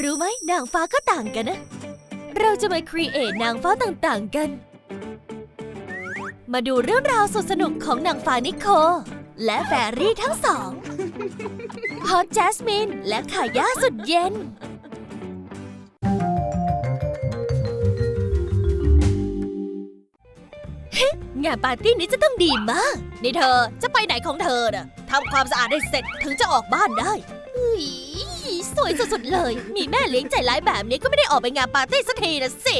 รู้ไหมนางฟ้าก็ต่างกันนะ เราจะมาครีเอทนางฟ้าต่างๆกัน มาดูเรื่องราวสุดสนุกของนางฟ้านิโค และแฟรี่ทั้งสองฮอตแจสมินและขาย่าสุดเย็นงานปาร์ตี้นี้จะต้องดีมาก นี่เธอจะไปไหนของเธอน่ะทำความสะอาดให้เสร็จถึงจะออกบ้านได้ สวยสุดๆเลย มีแม่เลี้ยงใจร้ายแบบนี้ก็ไม่ได้ออกไปงานปาร์ตี้สักทีนะสิ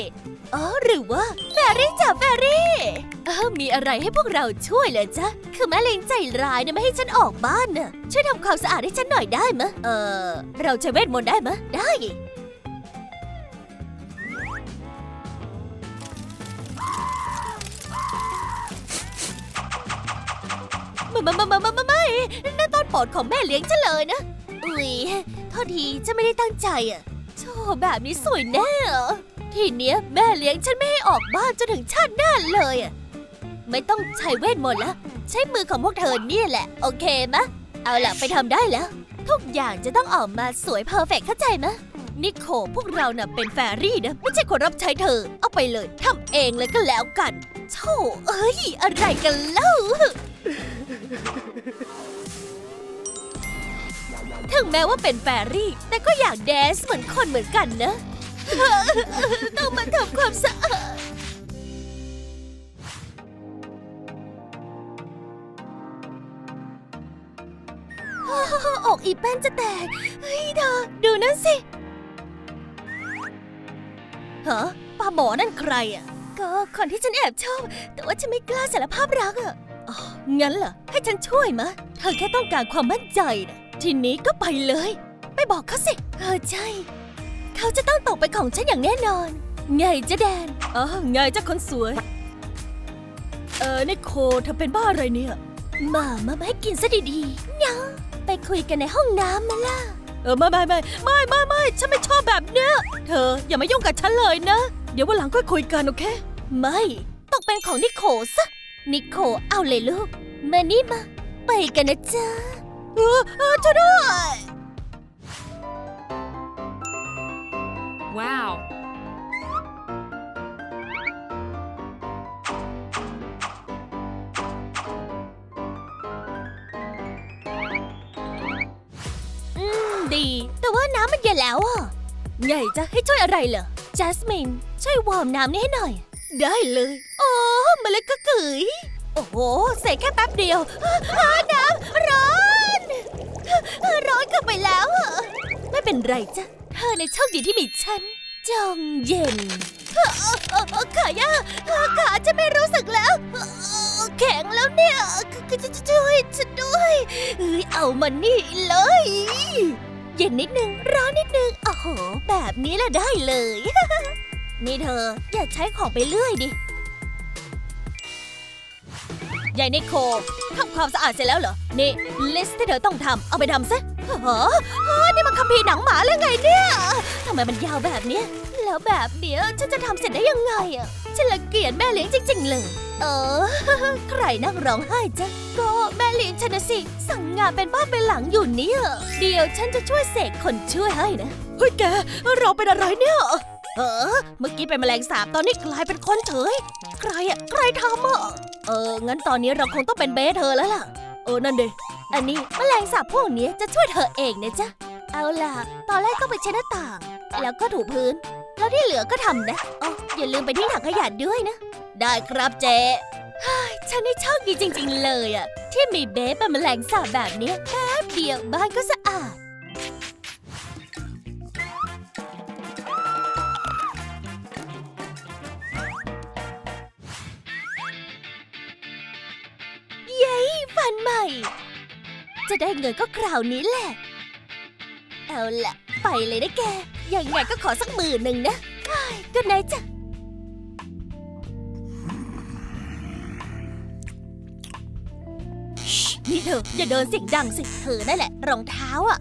อ๋อหรือว่าแฟรี่จ้ะแฟรี่เออมีอะไรให้พวกเราช่วยเหรอจ๊ะ คือแม่เลี้ยงใจร้ายเนี่ยไม่ให้ฉันออกบ้านน่ะ ช่วยทำความสะอาดให้ฉันหน่อยได้มะ เออ เราใช้เวทมนต์ได้มะ ได้ไม่ไม่ไม่ไม่ไม่ไม่นั่นต้นปรดของแม่เลี้ยงฉันเลยนะ อุ๊ย โทษทีฉันไม่ได้ตั้งใจอะโธ่แบบนี้สวยแน่ทีเนี้ยแม่เลี้ยงฉันไม่ให้ออกบ้านจนถึงชาติหน้าเลยอะไม่ต้องใช้เวทมนต์แล้วใช้มือของพวกเธอเนี่ยแหละ โอเคมะ เอาล่ะไปทำได้แล้ว ทุกอย่างจะต้องออกมาสวยเพอร์เฟกเข้าใจมะนิโคพวกเราน่ะเป็นแฟรี่นะ ไม่ใช่คนรับใช้เธอ เอาไปเลยทำเองเลยก็แล้วกันโธ่เอ้ย อะไรกันเล่า ถึงแม้ว่าเป็นแฟรี่ แต่ก็อยากแดนซ์เหมือนคนเหมือนกันนะ ต้องมาทำความสะอาดโอ้โหอกอีแป้นจะแตก เฮ้ยเธอดูนั่นสิฮะป้าหมอนั่นใครอะ ก็คนที่ฉันแอบชอบ แต่ว่าฉันไม่กล้าสารภาพรักอะ อ๋อ งั้นเหรอ ให้ฉันช่วยมะ เธอแค่ต้องการความมั่นใจนะ ทีนี้ก็ไปเลย ไปบอกเขาสิ เออใช่ เขาจะต้องตกเป็นของฉันอย่างแน่นอน ไงจ๊ะแดนอ๋อไงจ๊ะคนสวย เออนิโคเธอเป็นบ้าอะไรเนี่ยมามาไม่ให้กินซะดีๆเนาะไปคุยกันในห้องน้ำมาล่ะ เออไม่ไม่ไม่ไม่ไม่ไม่ฉันไม่ชอบแบบเนี้ยเธออย่ามายุ่งกับฉันเลยนะ เดี๋ยววันหลังค่อยคุยกันโอเค ไม่ต้องเป็นของนิโคซะ นิโคเอาเลยลูก มานี่มา ไปกันนะจ๊ะ เออเออช่วยด้วย Wow. อืม ดี แต่ว่าน้ำมันเย็นแล้วอะไงจะให้ช่วยอะไรเหรอจัสมิน ช่วยวอร์มน้ำนี่ให้หน่อย ได้เลย โอ้มาเลยก็กึ๋ยโอ้โห เสร็จแค่แป๊บเดียวอ้าน้ำ ไปแล้วอะไม่เป็นไรจ้ะเธอในโชคดีที่มีฉัน จงเย็นเอ่อเอ่อเอ่อขาย่าขาจะไม่รู้สึกแล้ว แข็งแล้วเนี่ยช่วยฉันด้วยเอ้ยเอามันนี่เลย เย็นนิดนึง ร้อนนิดนึง โอ้โห แบบนี้ละได้เลย นี่เธอ อย่าใช้ของไปเรื่อยดิยายนิโคทำความสะอาดเสร็จแล้วเหรอ นี่ ลิสต์ที่เธอต้องทำเอาไปทำซะ เหรอเฮ้ยนี่มันคัมภีร์หนังหมาหรือไงเนี่ยทำไมมันยาวแบบเนี้ยแล้วแบบเนี้ยฉันจะทำเสร็จได้ยังไงอะฉันละเกียดแม่เลี้ยงจริง ๆ เลย เออ ใครนั่งร้องไห้จ๊ะก็แม่เลี้ยงฉันนะสิ สั่งงานเป็นบ้านเป็นหลังอยู่เนี่ยเดี๋ยวฉันจะช่วยเสกคนช่วยให้นะเฮ้ยแกเราเป็นอะไรเนี่ยเออ เมื่อกี้เป็นแมลงสาบตอนนี้กลายเป็นคนเฉย ใครอะใครทำอะเออ งั้นตอนนี้เราคงต้องเป็นเบสเธอแล้วล่ะ เออ นั่นดิ อันนี้แมลงสาบพวกนี้จะช่วยเธอเองนะจ๊ะ เอาล่ะ ตอนแรกต้องไปเช็ดหน้าต่าง แล้วก็ถูพื้น แล้วที่เหลือก็ทำนะอ๋ออย่าลืมไปที่ถังขยะด้วยนะ ได้ครับเจ๊ฉันนี่โชคดีจริง ๆ เลยอะที่มีเบสเป็นแมลงสาบแบบนี้แป๊บเดียวบ้านก็สะอาดเย้ฟันใหม่ จะได้เงินก็คราวนี้แหละ เอาละไปเลยนะแก ยังไงก็ขอสักหมื่นหนึ่งนะก็ไหนจ้ะ นี่เธออย่าเดินเสียงดังสิ เธอนั่นแหละ รองเท้าอะ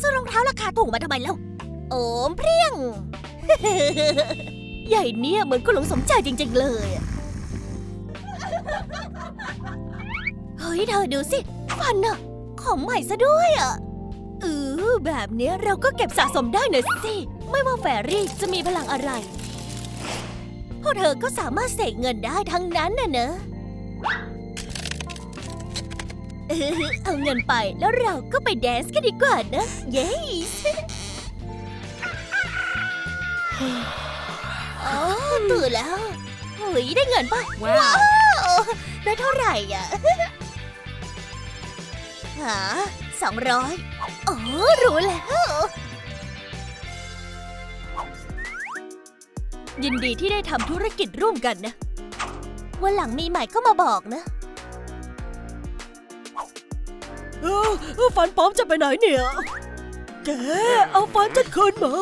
ซื้อรองเท้าราคาถูกมาทำไมเล่าโอมเพรียง ใหญ่เนี่ยเหมือนคุณหลงสมใจจริง ๆ เลยอะเฮ้ยเธอดูสิ ฟันอะ ของใหม่ซะด้วยอะเออแบบเนี้ยเราก็เก็บสะสมได้เนอะสิ ไม่ว่าแฟรี่จะมีพลังอะไร พวกเธอก็สามารถเสกเงินได้ทั้งนั้นน่ะเนอะเออเอาเงินไปแล้วเราก็ไปแดนซ์กันดีกว่านะ เย้โอ้ตื่นแล้วเฮ้ยได้เงินป่ะ ว้าว ได้เท่าไหร่อะ หาสองร้อยอ๋อ รู้แล้ว ยินดีที่ได้ทำธุรกิจร่วมกันนะ วันหลังมีใหม่ก็มาบอกนะเออเออฟันปลอมจะไปไหนเนี่ย แก เอาฟันฉันคืนมา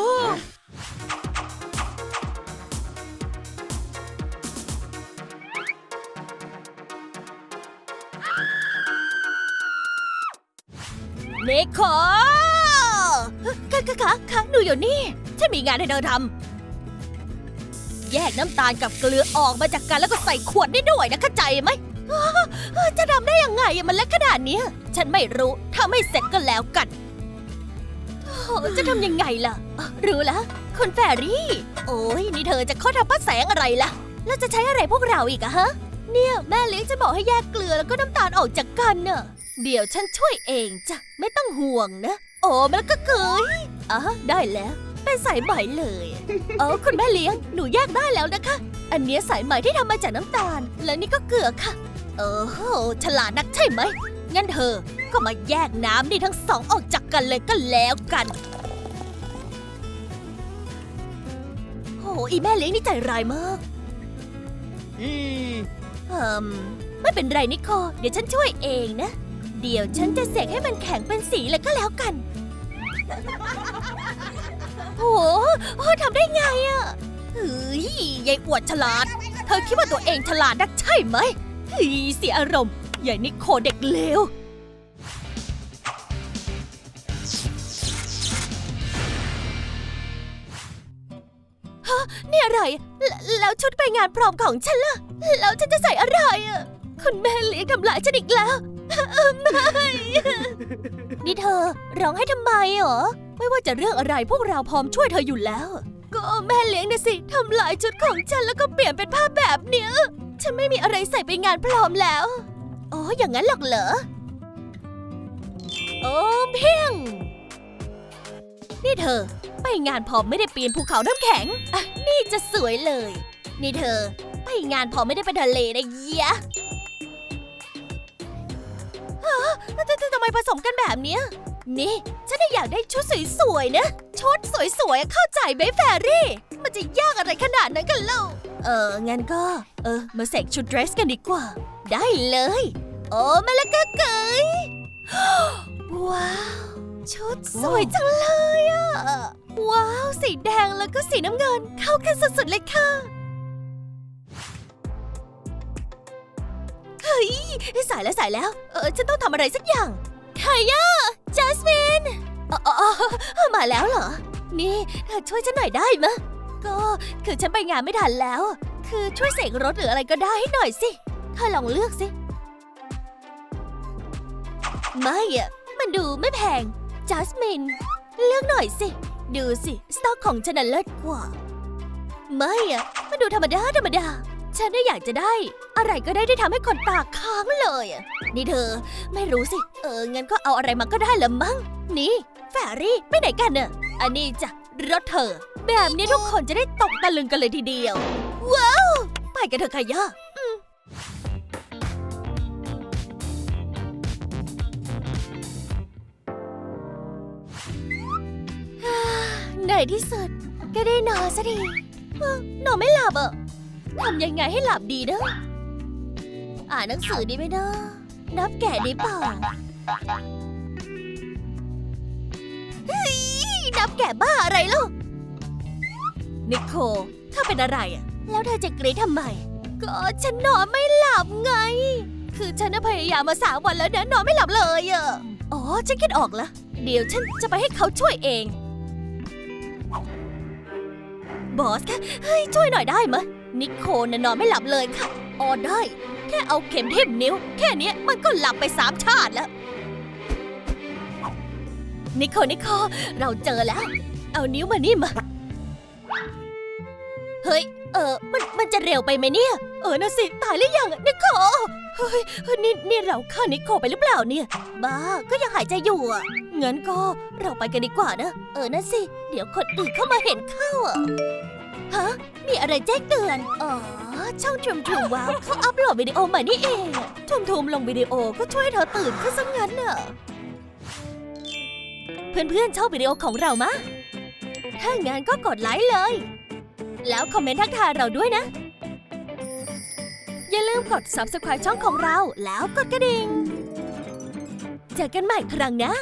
เนโคค่ะค่ะค่ะค่ะหนูอยู่นี่ ฉันมีงานให้เธอทำ แยกน้ำตาลกับเกลือออกมาจากกันแล้วก็ใส่ขวดได้ด้วยนะเข้าใจไหม จะทำได้ยังไงมันเล็กขนาดนี้ ฉันไม่รู้ถ้าไม่เสร็จก็แล้วกัน จะทำยังไงล่ะ รู้แล้วคุณแฟรี่ โอ้ยนี่เธอจะข้อทำป้าแสงอะไรล่ะ แล้วจะใช้อะไรพวกเราอีกอะฮะ เนี่ยแม่เลี้ยงจะบอกให้แยกเกลือแล้วก็น้ำตาลออกจากกันเน่ะ เดี๋ยวฉันช่วยเองจ้ะ ไม่ต้องห่วงนะ โอ้มันก็เคยอ๋อได้แล้ว เป็นสายไหมเลยเออคุณแม่เลี้ยง หนูแยกได้แล้วนะคะ อันเนี้ยสายไหมที่ทำมาจากน้ำตาล และนี่ก็เกลือค่ะ เออโหฉลาดนักใช่ไหม งั้นเธอ ก็มาแยกน้ำนี่ทั้งสองออกจากกันเลยก็แล้วกันโหอีแม่เลี้ยงนี่ใจร้ายมาก อืมเอ่มไม่เป็นไรนิโค เดี๋ยวฉันช่วยเองนะ เดี๋ยวฉันจะเสกให้มันแข็งเป็นสีเลยก็แล้วกันโอ้โหทำได้ไงอะเฮ้ยยายอวดฉลาด เธอคิดว่าตัวเองฉลาดนักใช่ไหมเฮ้ยเสียอารมณ์ยายนิโคเด็กเลวฮะนี่อะไรแลแล้วชุดไปงานพร้อมของฉันล่ะ แล้วฉันจะใส่อะไรอะคุณแม่เลี้ยงทำลายฉันอีกแล้ว นี่เธอร้องให้ทำไมเหรอ ไม่ว่าจะเรื่องอะไรพวกเราพร้อมช่วยเธออยู่แล้ว ก็แม่เลี้ยงนะสิทำลายชุดของฉันแล้วก็เปลี่ยนเป็นผ้าแบบเนี้ย ฉันไม่มีอะไรใส่ไปงานพร้อมแล้ว อ๋อ อย่างนั้นหรอกเหรอ โอ้เพียง นี่เธอ ไปงานพอไม่ได้ปีนภูเขาน้ำแข็งอะนี่จะสวยเลย นี่เธอ ไปงานพอไม่ได้ไปทะเลนะเยียะฮะ ทททำไมผสมกันแบบเนี้ย นี่ ฉันอยากได้ชุดสวยๆนะ ชุดสวยๆ เข้าใจไหมแฟรี่ มันจะยากอะไรขนาดนั้นกันเล่า เออ งั้นก็ เออ มาเสกชุดเดรสกันดีกว่า ได้เลย โอ้มาแล้วก็เกยว้าว ชุดสวยจังเลยอะว้าว สีแดงแล้วก็สีน้ำเงิน เข้ากันสุดๆเลยค่ะ ฮ้ยสายแล้วสายแล้ว เออฉันต้องทำอะไรสักอย่างใครอะจัสมินมาแล้วเหรอ นี่เธอช่วยฉันหน่อยได้มะก็คือฉันไปงานไม่ทันแล้ว คือช่วยเสกรถหรืออะไรก็ได้ให้หน่อยสิเธอลองเลือกสิ ไม่อะมันดูไม่แพงจัสมินเลือกหน่อยสิ ดูสิ สต็อกของฉันน่ะเลิศกว่า ไม่อะมันดูธรรมดาธรรมดา ฉันน่ะอยากจะได้ อะไรก็ได้ที่ทำให้คนตาค้างเลยอะนี่เธอ ไม่รู้สิ เออ งั้นก็เอาอะไรมาก็ได้ละมั้ง นี่ แฟรี่ไปไหนกันเน่ะอันนี้จ้ะรถเธอ แบบนี้ทุกคนจะได้ตกตะลึงกันเลยทีเดียว ว้าว ไปกันเถอะค่ะย่าอืมฮ่าในที่สุดก็ได้นอนสักทีนอนไม่หลับอะ ทำยังไงให้หลับดีเนอะอ่านหนังสือดีไหมเนอะนับแกะดีเปล่าเฮ้ยนับแกะบ้าอะไรล่ะนิโคเธอเป็นอะไรอะ แล้วเธอจะกรี๊ดทำไม ก็ฉันนอนไม่หลับไง คือฉันพยายามมาสามวันแล้วนะนอนไม่หลับเลยอะอ๋อ ฉันคิดออกล้วเดี๋ยวฉันจะไปให้เขาช่วยเอง บอสคะเฮ้ยช่วยหน่อยได้ไหม นิโคน่ะนอนไม่หลับเลยค่ะอ๋อได้ แค่เอาเข็มทิ่มนิ้ว แค่นี้มันก็หลับไปสามชาติแล้ว นิโคนิโคเราเจอแล้ว เอานิ้วมานี่มา เฮ้ย เออมันมันจะเร็วไปไหมเนี่ย เออนะสิ ตายหรือยังนิโคเฮ้ยเฮ้ยนี่นี่เราฆ่านิโคไปหรือเปล่าเนี่ย บ้า ก็ยังหายใจอยู่อะ งั้นก็เราไปกันดีกว่านะ เออนะสิ เดี๋ยวคนอื่นเข้ามาเห็นเข้าอะ ฮะ มีอะไรแจ้งเตือน อ๋อ ช่องชุมชุมว้าวเขาอัพโหลดวิดีโอใหม่นี่เองทุมทุมลงวิดีโอก็ช่วยเธอตื่นขึ้นซะงั้นน่ะ เพื่อนๆชอบวิดีโอของเรามะ ถ้างั้นก็กดไลค์เลย แล้วคอมเมนต์ทักทายเราด้วยนะ อย่าลืมกด subscribe ช่องของเราแล้วกดกระดิ่ง เจอกันใหม่ครั้งหน้า